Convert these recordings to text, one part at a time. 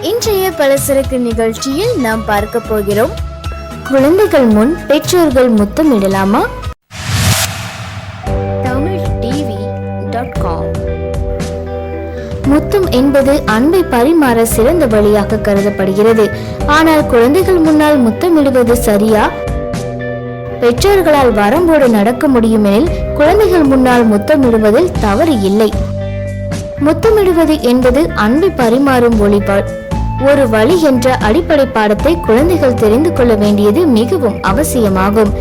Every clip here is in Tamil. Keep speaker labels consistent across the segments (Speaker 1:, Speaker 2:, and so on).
Speaker 1: இன்றைய பலசரக்கு நிகழ்ச்சியில் நாம் பார்க்க போகிறோம். குழந்தைகள் முன் பெற்றோர்கள் முத்தமிடலாமா? Tamil TV dot com. முத்தம் என்பது அன்பை பரிமாற சிறந்த வழியாக கருதப்படுகிறது. ஆனால் குழந்தைகள் முன்னால் முத்தமிடுவது சரியா? பெற்றோர்களால் வரம்போடு நடக்க முடியுமெனில் குழந்தைகள் முன்னால் முத்தமிடுவதில் தவறு இல்லை. முத்தமிடுவது என்பது அன்பை பரிமாறும் வழிபாடு ஒரு வழி என்ற அடிப்படை பாடத்தை குழந்தைகள் தெரிந்து கொள்ள வேண்டியது மிகவும் அவசியமாகும்.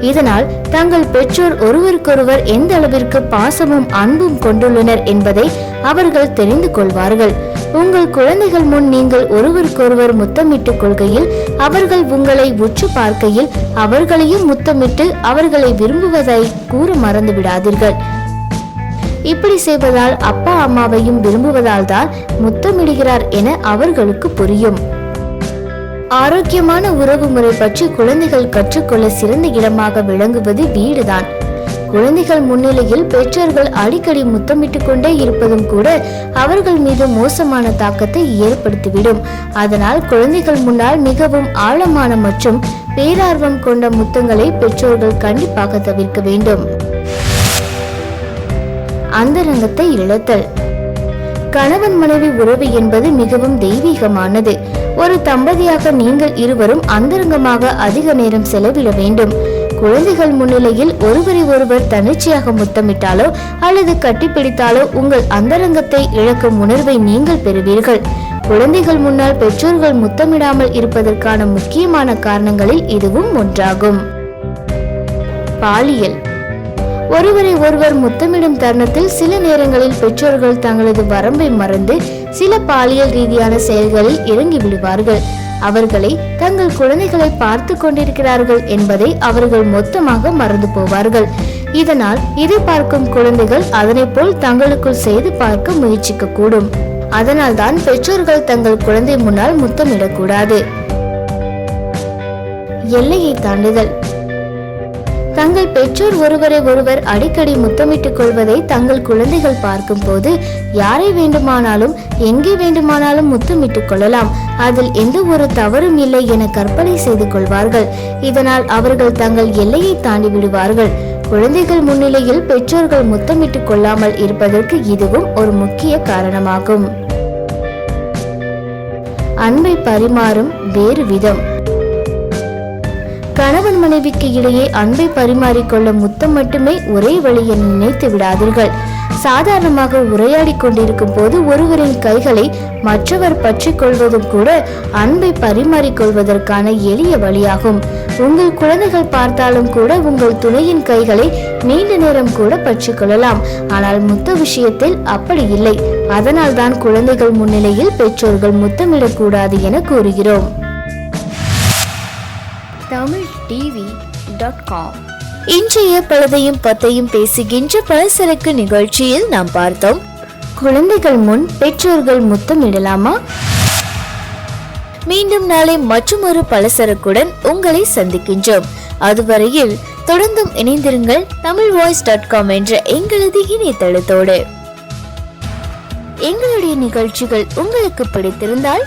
Speaker 1: இதனால் தங்கள் பெற்றோர் ஒருவருக்கொருவர் எந்த அளவிற்கு பாசமும் அன்பும் கொண்டுள்ளனர் என்பதை அவர்கள் தெரிந்து கொள்வார்கள். உங்கள் குழந்தைகள் முன் நீங்கள் ஒருவருக்கொருவர் முத்தமிட்டுக் கொள்கையில் அவர்கள் உங்களை உற்று பார்க்கையில் அவர்களையும் முத்தமிட்டு அவர்களை விரும்புவதை கூற மறந்து விடாதீர்கள் இப்படி செய்வதால் அப்பா அம்மாவையும் விரும்புவதால் தான் முத்தமிடுகிறார் என அவர்களுக்கு புரியும். ஆரோக்கியமான உறவு முறை பற்றி குழந்தைகள் கற்றுக்கொள்ள சிறந்த இடமாக விளங்குவது வீடுதான். குழந்தைகள் முன்னிலையில் பெற்றோர்கள் அடிக்கடி முத்தமிட்டுக் கொண்டே இருப்பதும் கூட அவர்கள் மீது மோசமான தாக்கத்தை ஏற்படுத்திவிடும். அதனால் குழந்தைகள் முன்னால் மிகவும் ஆழமான மற்றும் பேரார்வம் கொண்ட முத்தங்களை பெற்றோர்கள் கண்டிப்பாக தவிர்க்க வேண்டும். அந்தரங்கத்தை இழத்தல். கணவன் மனைவி உறவு என்பது மிகவும் தெய்வீகமானது. ஒரு தம்பதியாக நீங்கள் இருவரும் அந்தரங்கமாக அதிக நேரம் செலவிட வேண்டும். குழந்தைகள் முன்னிலையில் ஒருவரை ஒருவர் தன்னிச்சையாக முத்தமிட்டாலோ அல்லது கட்டிப்பிடித்தாலோ உங்கள் அந்தரங்கத்தை இழக்கும் உணர்வை நீங்கள் பெறுவீர்கள். குழந்தைகள் முன்னால் பெற்றோர்கள் முத்தமிடாமல் இருப்பதற்கான முக்கியமான காரணங்களில் இதுவும் ஒன்றாகும். பாலியல். ஒருவரை ஒருவர் முத்தமிடும் தருணத்தில் சில நேரங்களில் பெற்றோர்கள் தங்களது வரம்பை மறந்து சில பாலியல் ரீதியான செயல்களில் இறங்கி விடுவார்கள். அவர்களை தங்கள் குழந்தைகளை பார்த்து கொண்டிருக்கிறார்கள் என்பதை அவர்கள் மொத்தமாக மறந்து போவார்கள். இதனால் இதை பார்க்கும் குழந்தைகள் அதனை போல் தங்களுக்குள் செய்து பார்க்க முயற்சிக்க கூடும் அதனால்தான் பெற்றோர்கள் தங்கள் குழந்தை முன்னால் முத்தமிடக்கூடாது. எல்லையை தாண்டுதல். தங்கள் பெற்றோர் ஒருவரை ஒருவர் அடிக்கடி முத்தமிட்டுக் கொள்வதை தங்கள் குழந்தைகள் பார்க்கும் போது யாரை வேண்டுமானாலும் எங்கே வேண்டுமானாலும் முத்தமிட்டுக் கொள்ளலாம். அதில் எந்த ஒரு தவறும் இல்லை என கற்பனை செய்து கொள்வார்கள். இதனால் அவர்கள் தங்கள் எல்லையை தாண்டி விடுவார்கள். குழந்தைகள் முன்னிலையில் பெற்றோர்கள் முத்தமிட்டுக் கொள்ளாமல் இருப்பதற்கு இதுவும் ஒரு முக்கிய காரணமாகும். அன்பை பரிமாறும் வேறு விதம். கணவன் மனைவிக்கு இடையே அன்பை பரிமாறிக்கொள்ள முத்தம் மட்டுமே ஒரே வழியை நினைத்து விடாதீர்கள். சாதாரணமாக உரையாடி கொண்டிருக்கும் போது ஒருவரின் கைகளை மற்றவர் பற்றி கொள்வதும் கூட அன்பை பரிமாறிக்கொள்வதற்கான எளிய வழியாகும். உங்கள் குழந்தைகள் பார்த்தாலும் கூட உங்கள் துணையின் கைகளை நீண்ட நேரம் கூட பற்றி கொள்ளலாம். ஆனால் முத்த விஷயத்தில் அப்படி இல்லை. அதனால்தான் குழந்தைகள் முன்னிலையில் பெற்றோர்கள் முத்தமிடக்கூடாது என கூறுகிறோம். தமிழ் டிவி டாட் காம் இன்றைய பழுதையும் பத்தையும் பேசுகின்ற பலசரக்கு நிகழ்ச்சியில் நாம் பார்த்தோம். குழந்தைகள் முன் பெற்றோர்கள் முத்தமிடலாமா மீண்டும் நாளை மற்றும் ஒரு பலசரக்குடன் உங்களை சந்திக்கின்றோம். அதுவரையில் தொடர்ந்தும் இணைந்திருங்கள் தமிழ் வாய்ஸ் டாட் காம் என்ற எங்களது இணையதளத்தோடு. எங்களுடைய நிகழ்ச்சிகள் உங்களுக்கு பிடித்திருந்தால்